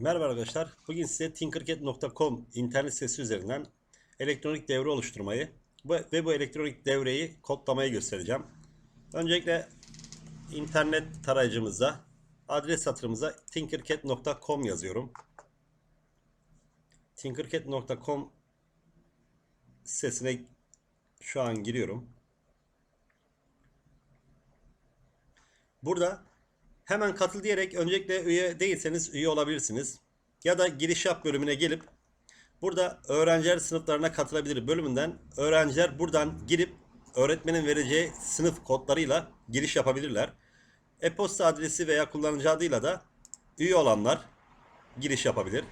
Merhaba arkadaşlar. Bugün size tinkercad.com internet sitesi üzerinden elektronik devre oluşturmayı ve bu elektronik devreyi kodlamayı göstereceğim. Öncelikle internet tarayıcımıza adres satırımıza tinkercad.com yazıyorum. tinkercad.com sitesine şu an giriyorum. Burada hemen katıl diyerek öncelikle üye değilseniz üye olabilirsiniz. Ya da giriş yap bölümüne gelip burada öğrenciler sınıflarına katılabilir bölümünden öğrenciler buradan girip öğretmenin vereceği sınıf kodlarıyla giriş yapabilirler. E-posta adresi veya kullanıcı adıyla da üye olanlar giriş yapabilir.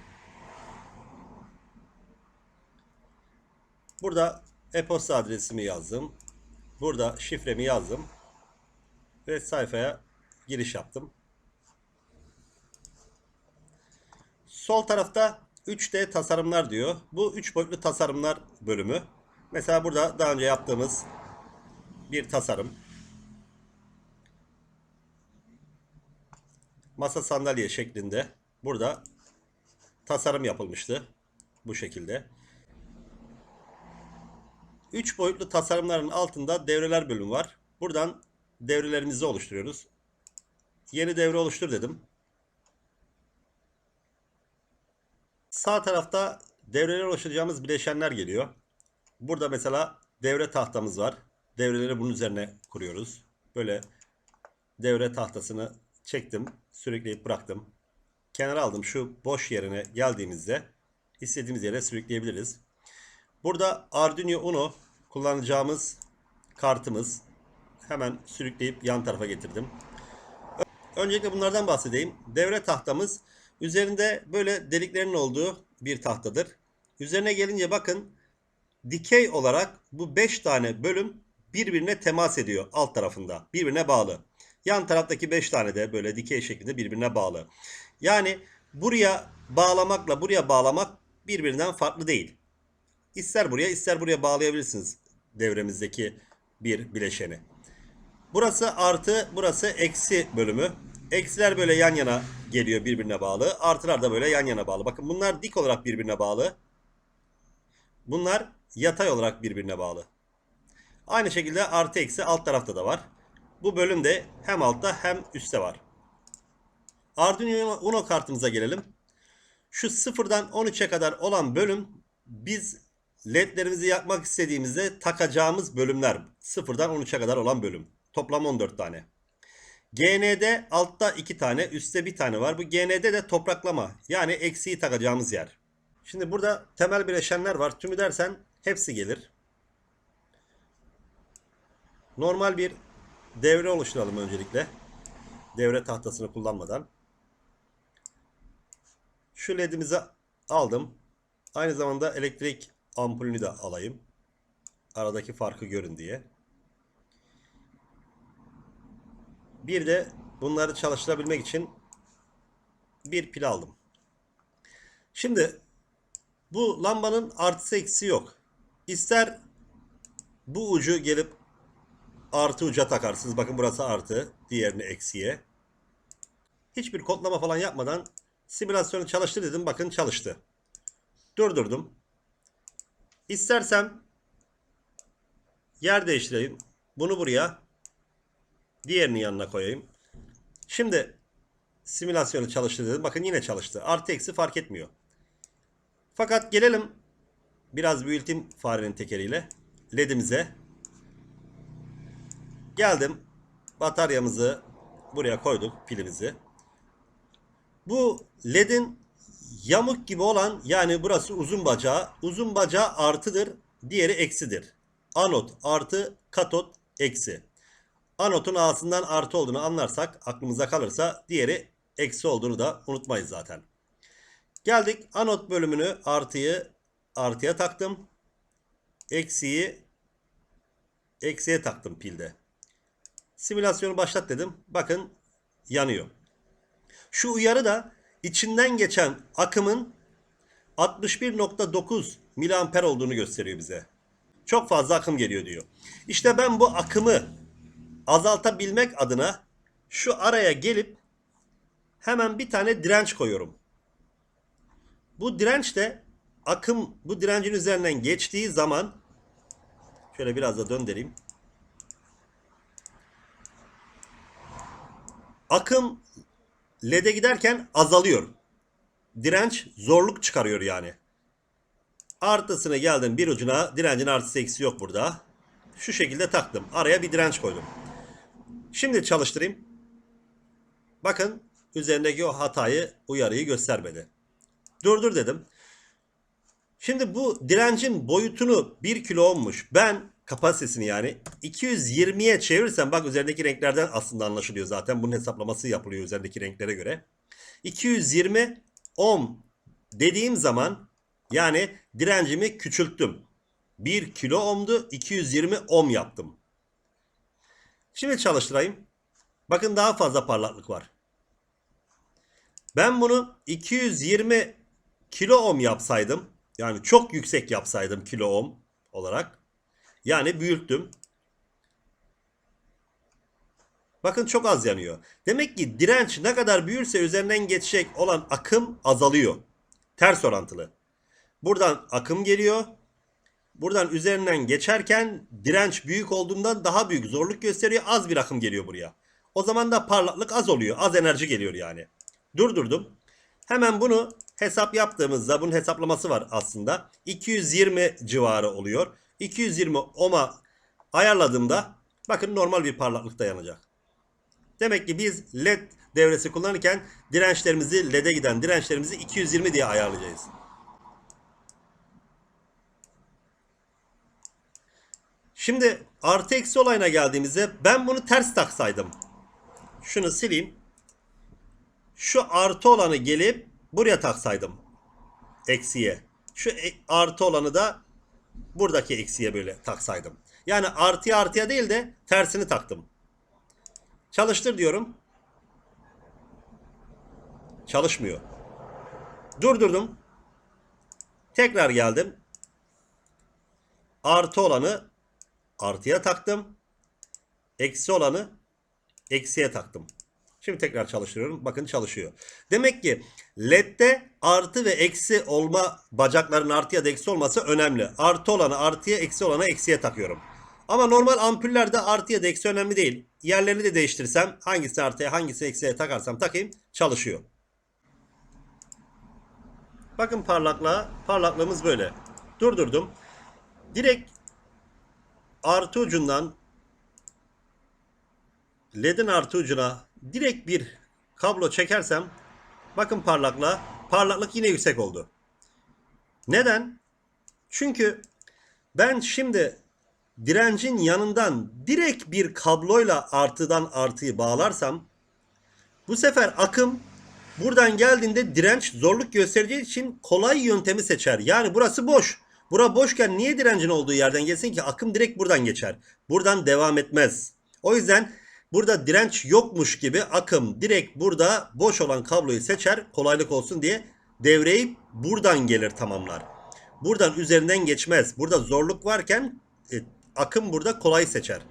Burada e-posta adresimi yazdım. Burada şifremi yazdım ve sayfaya giriş yaptım. Sol tarafta 3D tasarımlar diyor. Bu 3 boyutlu tasarımlar bölümü. Mesela burada daha önce yaptığımız bir tasarım. Masa sandalye şeklinde burada tasarım yapılmıştı. Bu şekilde. 3 boyutlu tasarımların altında devreler bölümü var. Buradan devrelerimizi oluşturuyoruz. Yeni devre oluştur dedim. Sağ tarafta devreler oluşturacağımız bileşenler geliyor. Burada mesela devre tahtamız var. Devreleri bunun üzerine kuruyoruz. Böyle devre tahtasını çektim, sürükleyip bıraktım. Kenara aldım. Şu boş yerine geldiğimizde istediğimiz yere sürükleyebiliriz. Burada Arduino Uno kullanacağımız kartımız. Hemen sürükleyip yan tarafa getirdim. Öncelikle bunlardan bahsedeyim. Devre tahtamız üzerinde böyle deliklerin olduğu bir tahtadır. Üzerine gelince bakın dikey olarak bu 5 tane bölüm birbirine temas ediyor alt tarafında. Birbirine bağlı. Yan taraftaki 5 tane de böyle dikey şeklinde birbirine bağlı. Yani buraya bağlamakla buraya bağlamak birbirinden farklı değil. İster buraya ister buraya bağlayabilirsiniz devremizdeki bir bileşeni. Burası artı, burası eksi bölümü. Eksiler böyle yan yana geliyor birbirine bağlı. Artılar da böyle yan yana bağlı. Bakın bunlar dik olarak birbirine bağlı. Bunlar yatay olarak birbirine bağlı. Aynı şekilde artı eksi alt tarafta da var. Bu bölüm de hem altta hem üstte var. Arduino Uno kartımıza gelelim. Şu sıfırdan 13'e kadar olan bölüm biz ledlerimizi yakmak istediğimizde takacağımız bölümler. Sıfırdan 13'e kadar olan bölüm. Toplam 14 tane. GN'de altta 2 tane, üstte bir tane var. Bu GN'de de topraklama. Yani eksiği takacağımız yer. Şimdi burada temel bileşenler var. Tümü dersen hepsi gelir. Normal bir devre oluşturalım öncelikle. Devre tahtasını kullanmadan. Şu ledimizi aldım. Aynı zamanda elektrik ampulünü de alayım. Aradaki farkı görün diye. Bir de bunları çalıştırabilmek için bir pil aldım. Şimdi bu lambanın artısı eksi yok. İster bu ucu gelip artı uca takarsınız. Bakın burası artı, diğerini eksiye. Hiçbir kodlama falan yapmadan simülasyonu çalıştır dedim. Bakın çalıştı. Durdurdum. İstersem yer değiştireyim. Bunu buraya diğerini yanına koyayım. Şimdi simülasyonu çalıştır dedim. Bakın yine çalıştı. Artı eksi fark etmiyor. Fakat gelelim biraz büyüteyim farenin tekeriyle ledimize. Geldim. Bataryamızı buraya koyduk pilimizi. Bu ledin yamuk gibi olan yani burası uzun bacağı. Uzun bacağı artıdır. Diğeri eksidir. Anot artı katot eksi. Anotun A'sından artı olduğunu anlarsak aklımıza kalırsa diğeri eksi olduğunu da unutmayız zaten. Geldik anot bölümünü artıyı artıya taktım. Eksiyi eksiye taktım pilde. Simülasyonu başlat dedim. Bakın yanıyor. Şu uyarı da içinden geçen akımın 61.9 miliamper olduğunu gösteriyor bize. Çok fazla akım geliyor diyor. İşte ben bu akımı azaltabilmek adına şu araya gelip hemen bir tane direnç koyuyorum. bu direnç de akım bu direncin üzerinden geçtiği zaman şöyle biraz da döndüreyim. Akım LED'e giderken azalıyor. Direnç zorluk çıkarıyor yani. Artısını geldim bir ucuna. Direncin artısı eksi yok burada. Şu şekilde taktım. Araya bir direnç koydum. Şimdi çalıştırayım. Bakın üzerindeki o hatayı, uyarıyı göstermedi. Durdur dedim. Şimdi bu direncin boyutunu 1 kilo ohmmuş. Ben kapasitesini yani 220'ye çevirirsem bak üzerindeki renklerden aslında anlaşılıyor zaten. Bunun hesaplaması yapılıyor üzerindeki renklere göre. 220 ohm dediğim zaman yani direncimi küçülttüm. 1 kilo ohmdu 220 ohm yaptım. Şimdi çalıştırayım. Bakın daha fazla parlaklık var. Ben bunu 220 kilo ohm yapsaydım yani çok yüksek yapsaydım kilo ohm olarak yani büyüttüm. Bakın çok az yanıyor. Demek ki direnç ne kadar büyürse üzerinden geçecek olan akım azalıyor. Ters orantılı. Buradan akım geliyor. Buradan üzerinden geçerken direnç büyük olduğundan daha büyük zorluk gösteriyor. Az bir akım geliyor buraya. O zaman da parlaklık az oluyor. Az enerji geliyor yani. Durdurdum. Hemen bunu hesap yaptığımızda bunun hesaplaması var aslında. 220 civarı oluyor. 220 ohm'a ayarladığımda bakın normal bir parlaklıkta yanacak. Demek ki biz led devresi kullanırken dirençlerimizi led'e giden dirençlerimizi 220 diye ayarlayacağız. Şimdi artı eksi olayına geldiğimizde ben bunu ters taksaydım. Şunu sileyim. Şu artı olanı gelip buraya taksaydım. Eksiye. Şu e- artı olanı da buradaki eksiye böyle taksaydım. Yani artıya artıya değil de tersini taktım. Çalıştır diyorum. Çalışmıyor. Durdurdum. Tekrar geldim. Artı olanı artıya taktım. Eksi olanı eksiye taktım. Şimdi tekrar çalıştırıyorum. Bakın çalışıyor. Demek ki LED'de artı ve eksi olma bacakların artı ya da eksi olması önemli. Artı olanı artıya, eksi olanı eksiye takıyorum. Ama normal ampullerde artı ya da eksi önemli değil. Yerlerini de değiştirsem hangisi artıya hangisi eksiye takarsam takayım çalışıyor. Bakın parlaklığa. Parlaklığımız böyle. Durdurdum. Direkt artı ucundan ledin artı ucuna direkt bir kablo çekersem bakın parlaklığa parlaklık yine yüksek oldu. Neden? Çünkü ben şimdi direncin yanından direkt bir kabloyla artıdan artıyı bağlarsam bu sefer akım buradan geldiğinde direnç zorluk göstereceği için kolay yöntemi seçer. Yani burası boş. Bura boşken niye direncin olduğu yerden gelsin ki? Akım direkt buradan geçer. Buradan devam etmez. O yüzden burada direnç yokmuş gibi akım direkt burada boş olan kabloyu seçer. Kolaylık olsun diye devreyi buradan gelir tamamlar. Buradan üzerinden geçmez. Burada zorluk varken e, akım burada kolay seçer.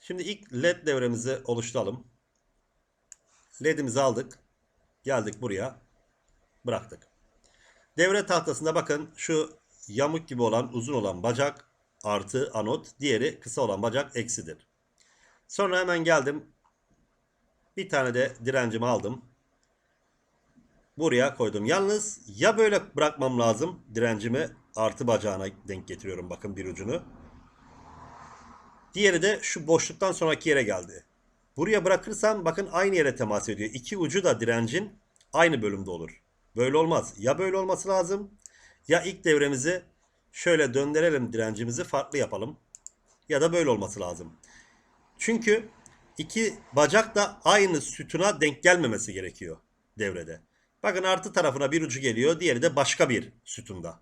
Şimdi ilk led devremizi oluşturalım. LED'imizi aldık. Geldik buraya. Bıraktık. Devre tahtasında bakın şu yamuk gibi olan uzun olan bacak artı anot. Diğeri kısa olan bacak eksidir. Sonra hemen geldim. Bir tane de direncimi aldım. Buraya koydum. Yalnız ya böyle bırakmam lazım direncimi artı bacağına denk getiriyorum bakın bir ucunu. Diğeri de şu boşluktan sonraki yere geldi. Buraya bırakırsam bakın aynı yere temas ediyor. İki ucu da direncin aynı bölümde olur. Böyle olmaz. Ya böyle olması lazım ya ilk devremizi şöyle döndürelim direncimizi farklı yapalım. Ya da böyle olması lazım. Çünkü iki bacak da aynı sütuna denk gelmemesi gerekiyor devrede. Bakın artı tarafına bir ucu geliyor. Diğeri de başka bir sütunda.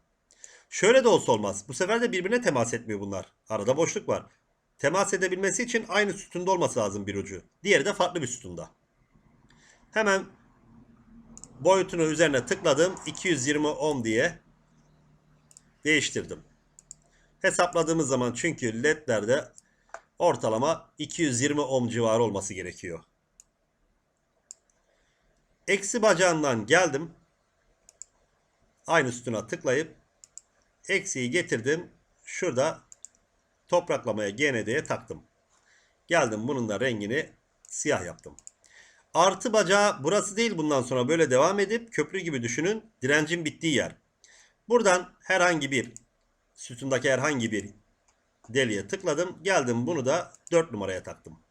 Şöyle de olsa olmaz. Bu sefer de birbirine temas etmiyor bunlar. Arada boşluk var. Temas edebilmesi için aynı sütunda olması lazım bir ucu. Diğeri de farklı bir sütunda. Hemen boyutunu üzerine tıkladım. 220 ohm diye değiştirdim. Hesapladığımız zaman çünkü ledlerde ortalama 220 ohm civarı olması gerekiyor. Eksi bacağından geldim. aynı sütuna tıklayıp eksiği getirdim. Şurada topraklamaya GND'ye taktım. Geldim bunun da rengini siyah yaptım. Artı bacağı burası değil bundan sonra böyle devam edip köprü gibi düşünün. Direncin bittiği yer. Buradan herhangi bir sütundaki herhangi bir deliğe tıkladım. Geldim bunu da 4 numaraya taktım.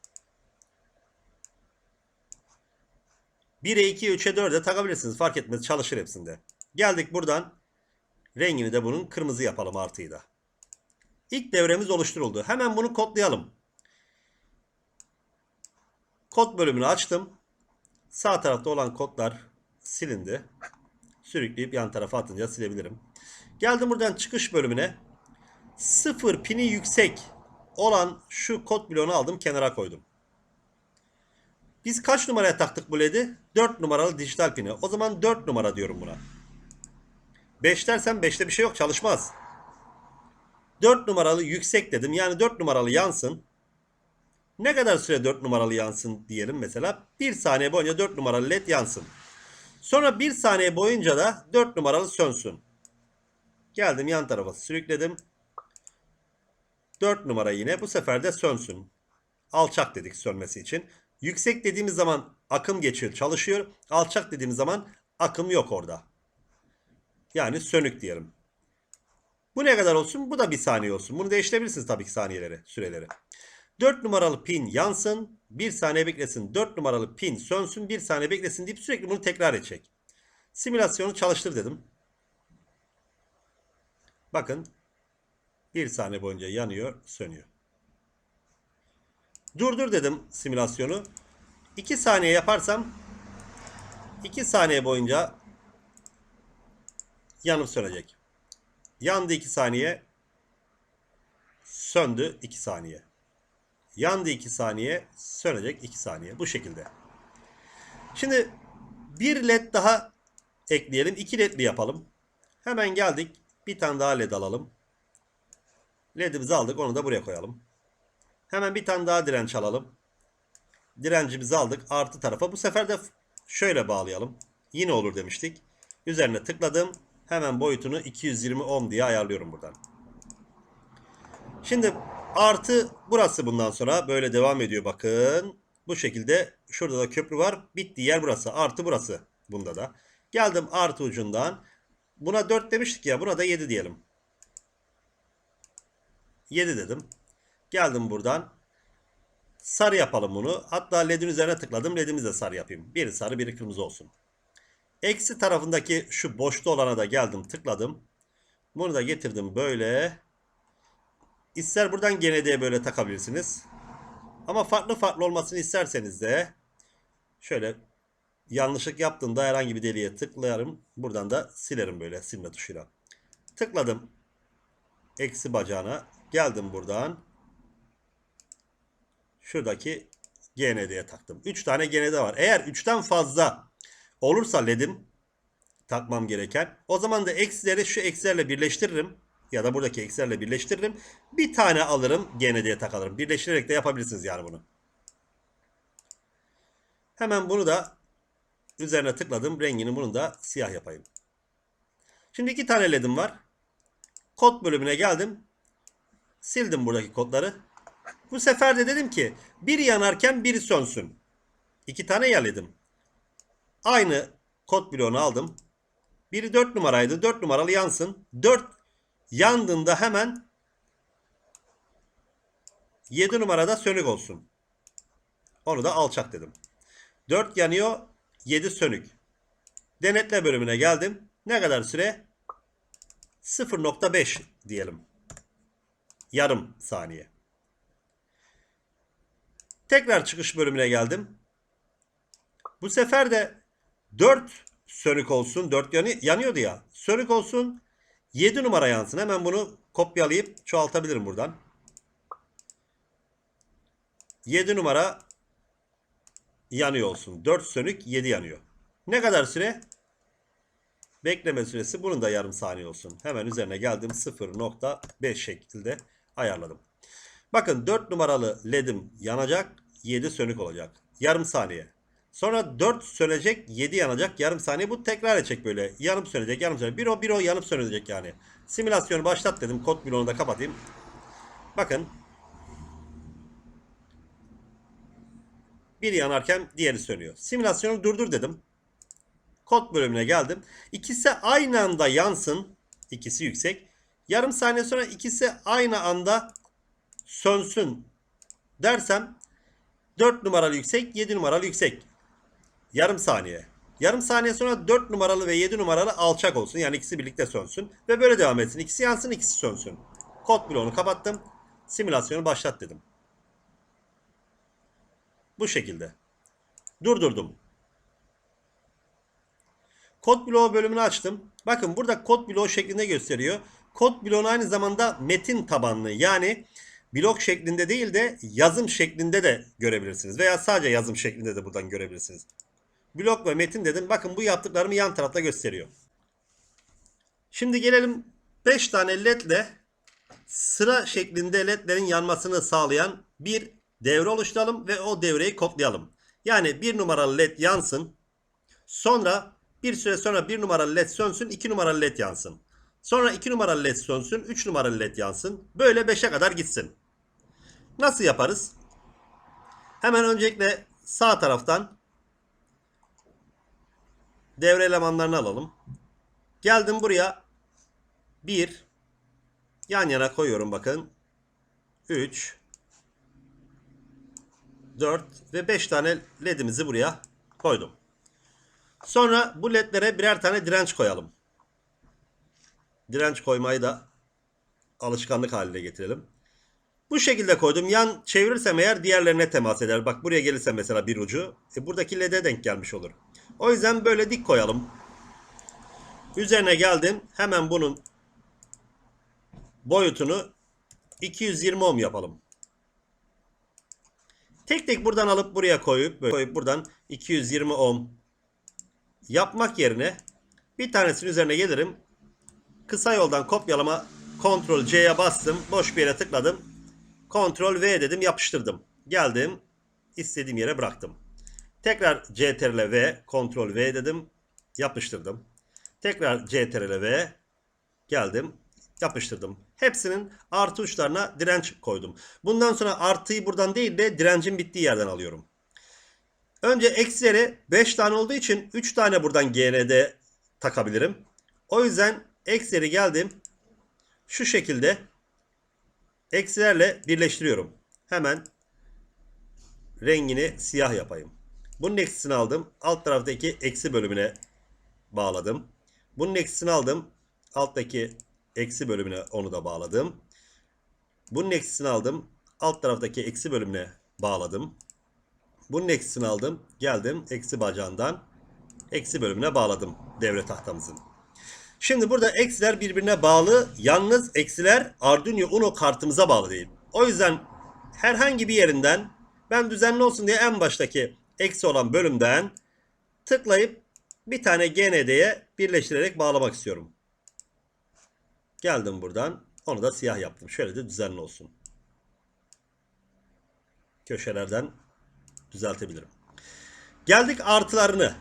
1'e 2'ye 3'e 4'e takabilirsiniz. Fark etmez çalışır hepsinde. Geldik buradan rengini de bunun kırmızı yapalım artıyı da. İlk devremiz oluşturuldu. Hemen bunu kodlayalım. Kod bölümünü açtım. Sağ tarafta olan kodlar silindi. Sürükleyip yan tarafa atınca silebilirim. Geldim buradan çıkış bölümüne. Sıfır pini yüksek olan şu kod bloğunu aldım kenara koydum. Biz kaç numaraya taktık bu LED'i? 4 numaralı dijital pini. O zaman 4 numara diyorum buna. 5 dersem 5'te bir şey yok çalışmaz. 4 numaralı yüksek dedim. Yani 4 numaralı yansın. Ne kadar süre 4 numaralı yansın diyelim mesela. 1 saniye boyunca 4 numaralı led yansın. Sonra 1 saniye boyunca da 4 numaralı sönsün. Geldim yan tarafa sürükledim. 4 numara yine bu sefer de sönsün. Alçak dedik sönmesi için. Yüksek dediğimiz zaman akım geçiyor çalışıyor. Alçak dediğimiz zaman akım yok orada. Yani sönük diyelim. Bu ne kadar olsun? Bu da bir saniye olsun. Bunu değiştirebilirsiniz tabii ki saniyeleri, süreleri. 4 numaralı pin yansın. 1 saniye beklesin. 4 numaralı pin sönsün. 1 saniye beklesin deyip sürekli bunu tekrar edecek. Simülasyonu çalıştır dedim. Bakın 1 saniye boyunca yanıyor, sönüyor. Durdur dedim simülasyonu. 2 saniye yaparsam 2 saniye boyunca yanıp sönecek. Yandı 2 saniye. Söndü 2 saniye. Yandı 2 saniye. Sönecek 2 saniye. Bu şekilde. Şimdi bir led daha ekleyelim. 2 ledli yapalım. Hemen geldik. Bir tane daha led alalım. Ledimizi aldık. Onu da buraya koyalım. Hemen bir tane daha direnç alalım. Direncimizi aldık. Artı tarafa. Bu sefer de şöyle bağlayalım. Yine olur demiştik. Üzerine tıkladım. Hemen boyutunu 220 ohm diye ayarlıyorum buradan. Şimdi artı burası bundan sonra böyle devam ediyor bakın. Bu şekilde şurada da köprü var. Bittiği yer burası. Artı burası bunda da. Geldim artı ucundan. Buna 4 demiştik ya. Buna da 7 diyelim. 7 dedim. Geldim buradan. Sarı yapalım bunu. Hatta ledin üzerine tıkladım. Ledimizi de sarı yapayım. Biri sarı biri kırmızı olsun. Eksi tarafındaki şu boşta olana da geldim tıkladım. Bunu da getirdim böyle. İster buradan GND'ye böyle takabilirsiniz. Ama farklı farklı olmasını isterseniz de şöyle yanlışlık yaptığımda herhangi bir deliğe tıklarım. Buradan da silerim böyle silme tuşuyla. Tıkladım. Eksi bacağına. Geldim buradan. Şuradaki GND'ye taktım. 3 tane GND var. Eğer 3'ten fazla olursa ledim takmam gereken. O zaman da eksileri şu eksilerle birleştiririm. Ya da buradaki eksilerle birleştiririm. Bir tane alırım GND'ye takarım. Birleştirerek de yapabilirsiniz yani bunu. Hemen bunu da üzerine tıkladım. Rengini bunu da siyah yapayım. Şimdi iki tane ledim var. Kod bölümüne geldim. Sildim buradaki kodları. Bu sefer de dedim ki biri yanarken biri sönsün. İki tane yerledim. Aynı kod bloğunu aldım. Biri 4 numaraydı. 4 numaralı yansın. 4 yandığında hemen 7 numarada sönük olsun. Onu da alçak dedim. 4 yanıyor. 7 sönük. Denetle bölümüne geldim. Ne kadar süre? 0.5 diyelim. Yarım saniye. Tekrar çıkış bölümüne geldim. Bu sefer de 4 sönük olsun. 4 yanı, yanıyordu ya. Sönük olsun. 7 numara yansın. Hemen bunu kopyalayıp çoğaltabilirim buradan. 7 numara yanıyor olsun. 4 sönük 7 yanıyor. Ne kadar süre? Bekleme süresi bunun da yarım saniye olsun. Hemen üzerine geldim 0.5 şekilde ayarladım. Bakın 4 numaralı ledim yanacak. 7 sönük olacak. Yarım saniye. Sonra 4 sönecek, 7 yanacak. Yarım saniye bu tekrar edecek böyle. Yanıp sönecek, yanıp sönecek. Bir o bir o yanıp sönecek yani. Simülasyonu başlat dedim. Kod bloğunu da kapatayım. Bakın. Biri yanarken diğeri sönüyor. Simülasyonu durdur dedim. Kod bölümüne geldim. İkisi aynı anda yansın. İkisi yüksek. Yarım saniye sonra ikisi aynı anda sönsün dersem 4 numaralı yüksek, 7 numaralı yüksek. Yarım saniye. Yarım saniye sonra 4 numaralı ve 7 numaralı alçak olsun. Yani ikisi birlikte sönsün. Ve böyle devam etsin. İkisi yansın, ikisi sönsün. Kod bloğunu kapattım. Simülasyonu başlat dedim. Bu şekilde. Durdurdum. Kod bloğu bölümünü açtım. Bakın burada kod bloğu şeklinde gösteriyor. Kod bloğunu aynı zamanda metin tabanlı yani blok şeklinde değil de yazım şeklinde de görebilirsiniz. Veya sadece yazım şeklinde de buradan görebilirsiniz. Blok ve metin dedim. Bakın bu yaptıklarımı yan tarafta gösteriyor. Şimdi gelelim 5 tane ledle sıra şeklinde ledlerin yanmasını sağlayan bir devre oluşturalım ve o devreyi kodlayalım. Yani bir numaralı led yansın. Sonra bir süre sonra bir numaralı led sönsün, iki numaralı led yansın. Sonra iki numaralı led sönsün, üç numaralı led yansın. Böyle 5'e kadar gitsin. Nasıl yaparız? Hemen öncelikle sağ taraftan devre elemanlarını alalım. Geldim buraya. 1 yan yana koyuyorum bakın. 3 4 ve 5 tane ledimizi buraya koydum. Sonra bu ledlere birer tane direnç koyalım. Direnç koymayı da alışkanlık haline getirelim. Bu şekilde koydum. Yan çevirirsem eğer diğerlerine temas eder. Bak buraya gelirse mesela bir ucu. E buradaki led'e denk gelmiş olur. O yüzden böyle dik koyalım. Üzerine geldim. Hemen bunun boyutunu 220 ohm yapalım. Tek tek buradan alıp buraya koyup, böyle koyup buradan 220 ohm yapmak yerine bir tanesinin üzerine gelirim. Kısa yoldan kopyalama Ctrl C'ye bastım. Boş bir yere tıkladım. Ctrl V dedim yapıştırdım. Geldim. istediğim yere bıraktım. Tekrar CTRL V, Ctrl V dedim. Yapıştırdım. Tekrar CTRL V geldim. Yapıştırdım. Hepsinin artı uçlarına direnç koydum. Bundan sonra artıyı buradan değil de direncin bittiği yerden alıyorum. Önce eksileri 5 tane olduğu için 3 tane buradan GND takabilirim. O yüzden eksileri geldim. Şu şekilde eksilerle birleştiriyorum. Hemen rengini siyah yapayım. Bunun eksisini aldım. Alt taraftaki eksi bölümüne bağladım. Bunun eksisini aldım. Alttaki eksi bölümüne onu da bağladım. Bunun eksisini aldım. Alt taraftaki eksi bölümüne bağladım. Bunun eksisini aldım. Geldim eksi bacağından eksi bölümüne bağladım devre tahtamızın. Şimdi burada eksiler birbirine bağlı. Yalnız eksiler Arduino Uno kartımıza bağlı değil. O yüzden herhangi bir yerinden ben düzenli olsun diye en baştaki eksi olan bölümden tıklayıp bir tane GND'ye birleştirerek bağlamak istiyorum. Geldim buradan. Onu da siyah yaptım. Şöyle de düzenli olsun. Köşelerden düzeltebilirim. Geldik artılarını.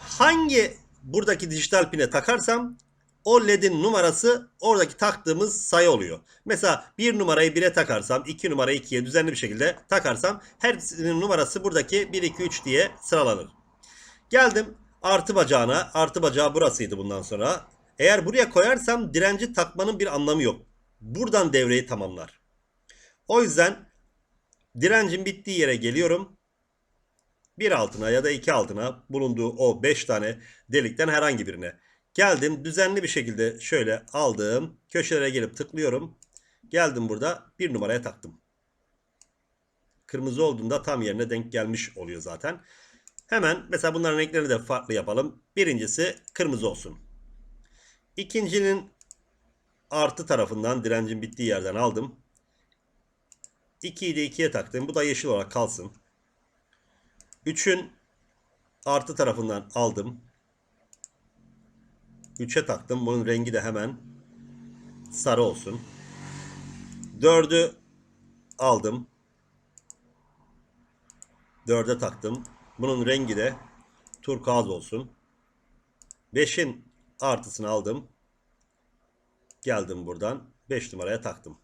Hangi buradaki dijital pine takarsam o ledin numarası oradaki taktığımız sayı oluyor. Mesela bir numarayı 1'e takarsam, 2 numarayı 2'ye düzenli bir şekilde takarsam hepsinin numarası buradaki 1, 2, 3 diye sıralanır. Geldim artı bacağına. Artı bacağı burasıydı bundan sonra. Eğer buraya koyarsam direnci takmanın bir anlamı yok. Buradan devreyi tamamlar. O yüzden direncin bittiği yere geliyorum. Bir altına ya da iki altına bulunduğu o 5 tane delikten herhangi birine. Geldim düzenli bir şekilde şöyle aldım. Köşelere gelip tıklıyorum. Geldim burada bir numaraya taktım. Kırmızı olduğunda tam yerine denk gelmiş oluyor zaten. Hemen mesela bunların renklerini de farklı yapalım. Birincisi kırmızı olsun. İkincinin artı tarafından direncin bittiği yerden aldım. 2'yi de 2'ye taktım. Bu da yeşil olarak kalsın. 3'ün artı tarafından aldım. 3'e taktım. Bunun rengi de hemen sarı olsun. 4'ü aldım. 4'e taktım. Bunun rengi de turkuaz olsun. 5'in artısını aldım. Geldim buradan 5 numaraya taktım.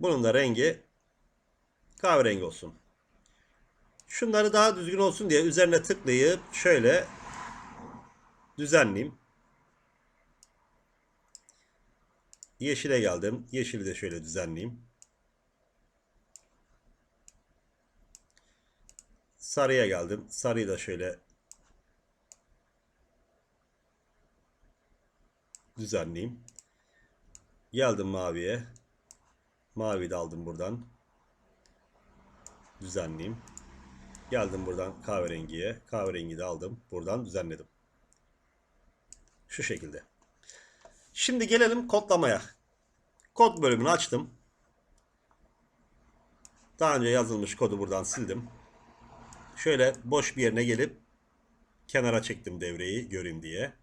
Bunun da rengi kahverengi olsun. Şunları daha düzgün olsun diye üzerine tıklayıp şöyle düzenleyeyim. Yeşile geldim. Yeşili de şöyle düzenleyeyim. Sarıya geldim. Sarıyı da şöyle düzenleyeyim. Geldim maviye. Mavi de aldım buradan. Düzenleyeyim. Geldim buradan kahverengiye. Kahverengi de aldım. Buradan düzenledim. Şu şekilde. Şimdi gelelim kodlamaya. Kod bölümünü açtım. Daha önce yazılmış kodu buradan sildim. Şöyle boş bir yerine gelip kenara çektim devreyi göreyim diye.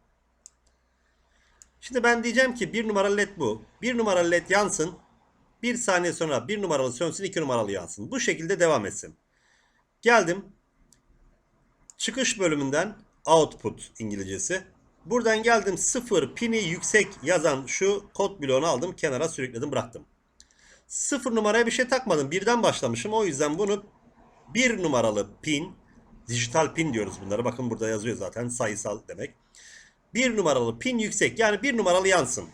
Şimdi ben diyeceğim ki bir numaralı led bu. Bir numaralı led yansın. Bir saniye sonra bir numaralı sönsün iki numaralı yansın. Bu şekilde devam etsin. Geldim. Çıkış bölümünden output İngilizcesi. Buradan geldim sıfır pini yüksek yazan şu kod bloğunu aldım. Kenara sürükledim bıraktım. Sıfır numaraya bir şey takmadım. Birden başlamışım. O yüzden bunu bir numaralı pin, dijital pin diyoruz bunları. Bakın burada yazıyor zaten sayısal demek. Bir numaralı pin yüksek yani bir numaralı yansın.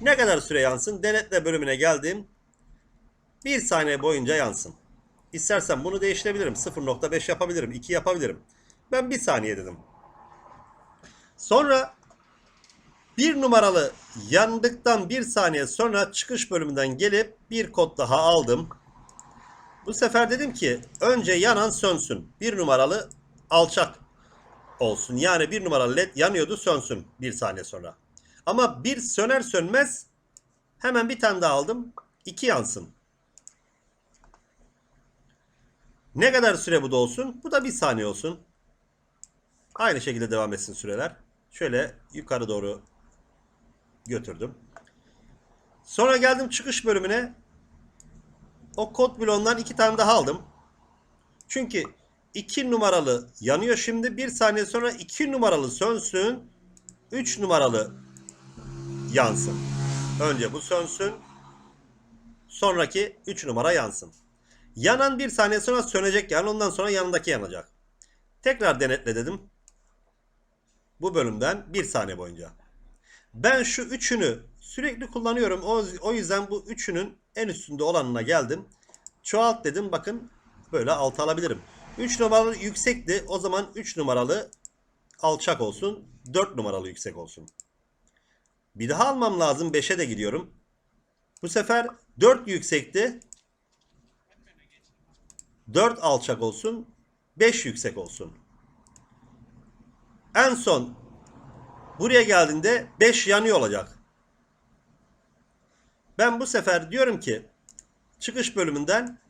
Ne kadar süre yansın? Denetle bölümüne geldim. Bir saniye boyunca yansın. İstersen bunu değiştirebilirim. 0.5 yapabilirim. 2 yapabilirim. Ben bir saniye dedim. Sonra bir numaralı yandıktan bir saniye sonra çıkış bölümünden gelip bir kod daha aldım. Bu sefer dedim ki önce yanan sönsün. Bir numaralı alçak olsun. Yani bir numaralı led yanıyordu sönsün bir saniye sonra. Ama bir söner sönmez hemen bir tane daha aldım. İki yansın. Ne kadar süre bu da olsun? Bu da bir saniye olsun. Aynı şekilde devam etsin süreler. Şöyle yukarı doğru götürdüm. Sonra geldim çıkış bölümüne. O kod bloğundan iki tane daha aldım. Çünkü 2 numaralı yanıyor şimdi. Bir saniye sonra 2 numaralı sönsün. 3 numaralı yansın. Önce bu sönsün. Sonraki 3 numara yansın. Yanan bir saniye sonra sönecek yani ondan sonra yanındaki yanacak. Tekrar denetle dedim. Bu bölümden bir saniye boyunca. Ben şu üçünü sürekli kullanıyorum. O, yüzden bu üçünün en üstünde olanına geldim. Çoğalt dedim. Bakın böyle alt alabilirim. 3 numaralı yüksekti. O zaman 3 numaralı alçak olsun. 4 numaralı yüksek olsun. Bir daha almam lazım. 5'e de gidiyorum. Bu sefer 4 yüksekti. 4 alçak olsun. 5 yüksek olsun. En son buraya geldiğinde 5 yanıyor olacak. Ben bu sefer diyorum ki çıkış bölümünden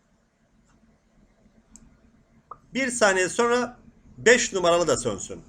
bir saniye sonra 5 numaralı da sönsün.